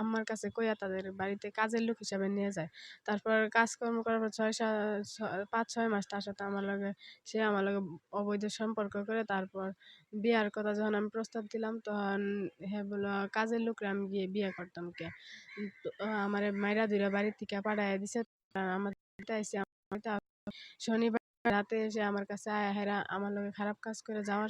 আমার কাছে কইয়া তাদের বাড়িতে কাজের লোক হিসাবে নিয়ে যায়। তারপর কাজকর্ম করার পর ছয় পাঁচ, ছয় মাস তার সাথে আমার লগে সে আমার লগে অবৈধ সম্পর্ক করে। তারপর বিয়ার কথা যখন আমি প্রস্তাব দিলাম, তখন হ্যাঁ বলল কাজের লোকরে আমি গিয়ে বিয়ে করতাম কে? আমার মাইরা দুইরা বাড়ির থেকে পাঠাইয়া দিছে। আমার শনিবার রাতে এসে আমার কাছে আয়া হেরা আমার লগে খারাপ কাজ করে যাওয়ার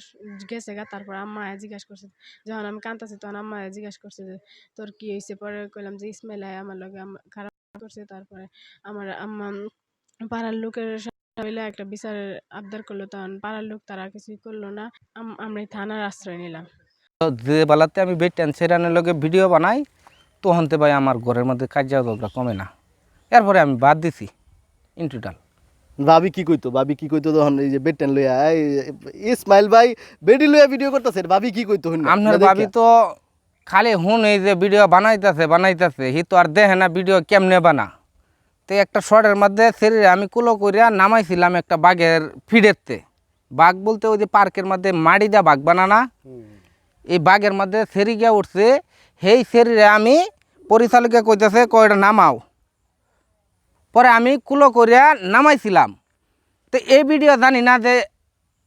গেছে গা। তারপর আম্মা আয়া জিজ্ঞাসা করছে, যখন আমি কান্তাছি তখন আম্মা আয়া জিজ্ঞাসা করছে যে, তোর কি হয়েছে পরে কইলাম যে, ইসমাইল আয়া আমার আম- খারাপ করছে। তারপরে আমার আম্মা পাড়ার লোকের মিলে একটা বিচারের আবদার করল। তখন পাড়ার লোক তারা কিছুই করল না। আম- আমরা থানার আশ্রয় নিলাম। তো যে বেলাতে আমি বেটেন সেরানের লগে ভিডিও বানাই তখনতে ভাই আমার ঘরের মধ্যে কার্যা ঝগড়া কমে না। এরপরে আমি বাদ দিছি, ইন টোটাল। ভাবি কি কইতো? ভাবি কি কইতো তখন এই যে বেটেন লইয়া এই ইসমাইল ভাই বেডি লইয়া ভিডিও করতেছে ভাবি কি কইতো আপনার ভাবি তো খালি হুন এই যে ভিডিও বানাইতেছে বানাইতেছে হি তো আর দেখে না ভিডিও কেমনে বানা। তো একটা শর্টের মধ্যে শরীরে আমি কুলো করিয়া নামাইছিলাম একটা বাঘের ফিডেরতে। বাঘ বলতে ওই যে পার্কের মধ্যে মাড়ি দেওয়া বাঘ বানানা। এই বাঘের মধ্যে সেরি গিয়া উঠছে সেই শরীরে আমি পরিচালকে কইতেছে কয়টা নামাও। পরে আমি কুলো করিয়া নামাইছিলাম। তো এই ভিডিও জানি না যে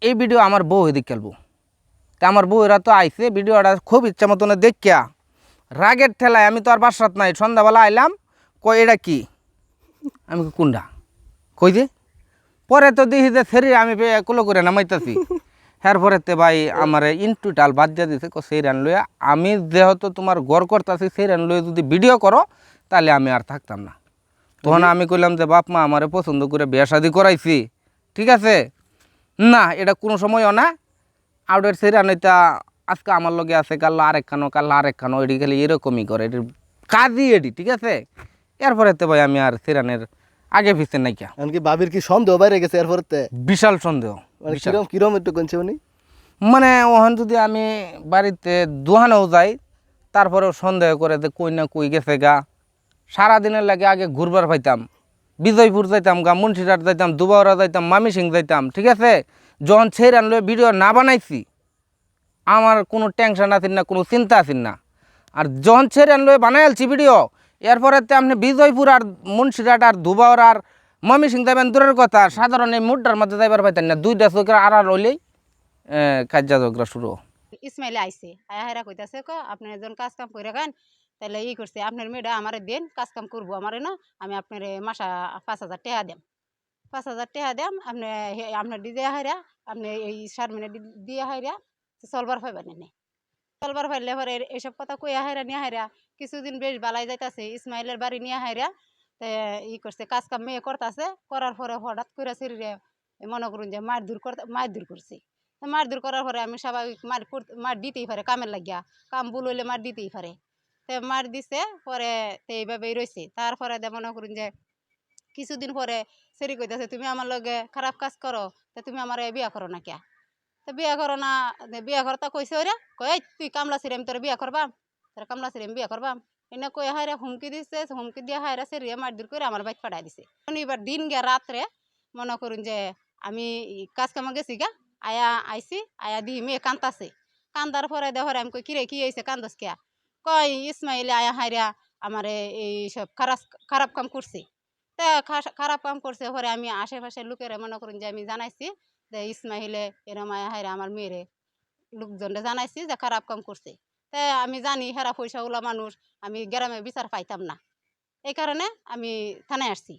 এই ভিডিও আমার বউ এদিক খেলব। তা আমার বউরা তো আইছে, ভিডিওটা খুব ইচ্ছা মতন দেখিয়া। রাগের ঠেলায় আমি তো আর বাসাত নাই, সন্ধ্যাবেলা আইলাম কই এটা কি? আমি কুন্ডা কই যে, পরে তো দেখি যে শরীর আমি কুলো করে নামাইতেছি। হ্যার পরেতে ভাই আমার ইন্টু টাল বাদ দিয়ে দিছে সেই রান লইয়া আমি যেহেতু তোমার গড় করতেছি সেই রান লইয়া যদি ভিডিও করো, তাহলে আমি আর থাকতাম না। তখন আমি কইলাম যে বাপ মা আমারে পছন্দ করে বিয়া শাদি করাইছি। ঠিক আছে? না এটা কোনো সময়ও না। আউটের সেরা নইতা আজকে আমার লগে আছে কাল্লা আরেক খানো কাল্লা আরেক খানো এটি খালি এরকমই করে। এটির কাজই এটি ঠিক আছে? এরপরে তো ভাই আমি আর সেরানের আগে পিছনে নাইকা। এমনকি বাবির কি সন্দেহ বাইরে গেছে এরপরতে বিশাল সন্দেহ মানে। কিরম কিরম একটু কোনছে উনি? মানে ওখান যদি আমি বাড়িতে দোহানেও যাই তারপরেও সন্দেহ করে যে কই না কই গেছে গা। সারাদিনের লাগে আগে ঘুরবার পাইতাম, বিজয়পুর যাইতাম, গা মুন্সিরহাট যাইতাম দুবাওরা যাইতাম, মামিসিং যাইতাম, ঠিক আছে? যখন ছেড়ে আনলো ভিডিও না বানাইছি, আমার কোনো টেনশন আছিল না, কোনো চিন্তা আছিল না। আর যখন ছেড়ে আনলো বানাই আলছি ভিডিও এরপরে আপনি বিজয়পুর আর মুন্সিরহাট আর দুবাওর আর মামিসিং যাবেন দূরের কথা সাধারণ এই মুড্ডার মধ্যে যাইবার পাইতেন না, দুইটা চোখের আড়াল হইলেই কার্যা ঝগড়া শুরু। ইসমাইলে আইছে আয়া হেরা কইতাছে ক আপনি একজন কাজ কাম করে খান তাহলে ই করছে, আপনার মেয়েটা আমার দেন কাজ কাম করব আমার না, আমি আপনার মাসা পাঁচ হাজার টাকা দেম। পাঁচ হাজার টাকা দেম, আপনি আপনার দিয়ে হাইরা, আপনি এই সার মিনে দিয়ে হাইরা চলবার পাইবেন এনে চলবার পাইলে পরে এইসব কথা কইয়া হাইরা, নিয়ে হাইরা, কিছুদিন বেশ বালাই যাইতাছে, ইসমাইলের বাড়ি নিয়ে হাইরা, তে ই করছে কাজ কাম মেয়ে করতেছে, করার পরে হঠাৎ করে শরীরে মনে করুন যে মার দূর করতে, মার দূর করছে। দূর করার পরে আমি স্বাভাবিক মার মার দিতেই পারে, কামের লাগিয়া, কাম ভুল হইলে মার দিতেই পারে। তো মার দিছে পরে তো এইভাবেই রয়েছে তারপরে মনে করুন যে কিছুদিন পরে সেরি কইতাছে তুমি আমার লগে খারাপ কাজ করো তা তুমি আমার বিয়া করো না কিয়া? তো বিয়া করো না বিয়া করতা কইছে ওরে "এই, তুই কামলা সিরে আমি তোর বিয়া করবাম তোর কামলা সিরে আমি বিয়া করবাম। এনে কই হায়রা হুমকি দিছে হুমকি দিয়ে হায়রা সেরিয়ে মার দূর করে আমার বাইক পাঠাই দিছে। শনিবার দিন গে রাত্রে মনে করুন যে আমি কাজ কামে গেছি গা আয়া আইছি আয়া দি মেয়ে কান্দাছে। কান্দার পরে দেহরে আমি কই কিরে কি হয়েছে কান্দস কিয়া? কই ইসমাইল, আয়া হাইরা আমার এই সব খারাপ খারাপ কাম করছে। তা খারাপ কাম করছে পরে আমি আশেপাশের লোকেরা মনে করুন যে আমি জানাইছি যে ইসমাইলে এরম আয়া হাইরা আমার মেয়েরে লোকজনরে জানাইছি যে খারাপ কাম করছে। তা আমি জানি হেরা পয়সাওয়ালা মানুষ, আমি গ্রামে বিচার পাইতাম না। এই কারণে আমি থানায় আসছি।